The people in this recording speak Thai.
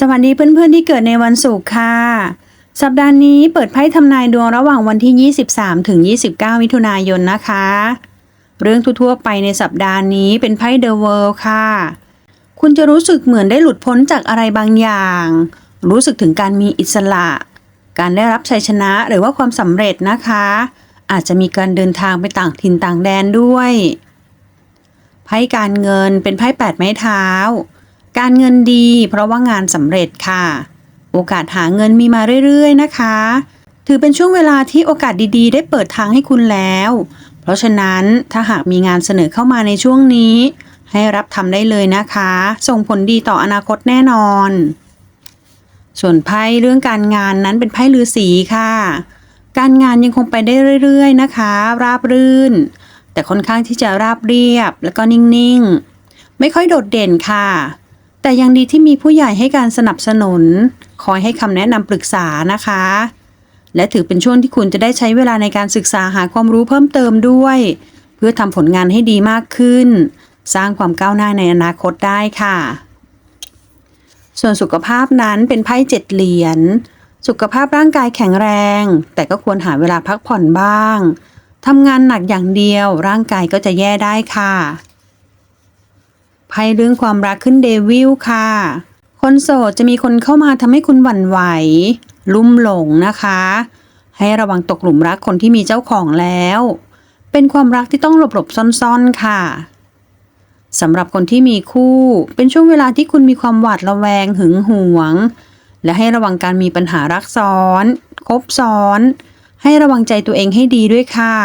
สวัสดีเพื่อนๆที่เกิดในวันศุกร์ค่ะ สัปดาห์นี้เปิดไพ่ทำนายดวงระหว่างวันที่ 23 ถึง 29 มิถุนายนนะคะ เรื่องทั่วๆไปในสัปดาห์นี้เป็นไพ่เดอะเวิลด์ค่ะ คุณจะรู้สึกเหมือนได้หลุดพ้นจากอะไรบางอย่าง รู้สึกถึงการมีอิสระ การได้รับชัยชนะหรือว่าความสำเร็จนะคะ อาจจะมีการเดินทางไปต่างถิ่นต่างแดนด้วย ไพ่การเงินเป็นไพ่แปดไม้เท้า การเงินดีเพราะว่างานสำเร็จค่ะ โอกาสหาเงินมีมาเรื่อยๆนะคะ ถือเป็นช่วงเวลาที่โอกาสดีๆ ได้เปิดทางให้คุณแล้ว เพราะฉะนั้นถ้าหากมีงานเสนอเข้ามาในช่วงนี้ ให้รับทำได้เลยนะคะ ส่งผลดีต่ออนาคตแน่นอน ส่วนไพ่เรื่องการงานนั้นเป็นไพ่ลือสีค่ะ การงานยังคงไปได้เรื่อย ๆ นะคะ ราบรื่น แต่ค่อนข้างที่จะราบเรียบ แล้วก็นิ่งๆ ไม่ค่อยโดดเด่นค่ะ แต่ยังดีที่มีผู้ใหญ่ให้การสนับสนุน คอยให้คำแนะนำปรึกษานะคะ และถือเป็นช่วงที่คุณจะได้ใช้เวลาในการศึกษาหาความรู้เพิ่มเติมด้วย เพื่อทำผลงานให้ดีมากขึ้น สร้างความก้าวหน้าในอนาคตได้ค่ะ ส่วนสุขภาพนั้นเป็นไพ่เจ็ดเหรียญสุขภาพร่างกายแข็งแรง แต่ก็ควรหาเวลาพักผ่อนบ้างทำงานหนักอย่างเดียวร่างกายก็จะแย่ได้ค่ะ ไพ่เรื่องความรักขึ้นเดวิลค่ะ คนโสดจะมีคนเข้ามาทำให้คุณหวั่นไหว ลุ่มหลงนะคะ ให้ระวังตกหลุมรักคนที่มีเจ้าของแล้ว เป็นความรักที่ต้องหลบๆซ่อนๆค่ะสำหรับคนที่มีคู่ เป็นช่วงเวลาที่คุณมีความหวาดระแวงหึงหวง และให้ระวังการมีปัญหารักซ้อน คบซ้อน ให้ระวังใจตัวเองให้ดีด้วยค่ะ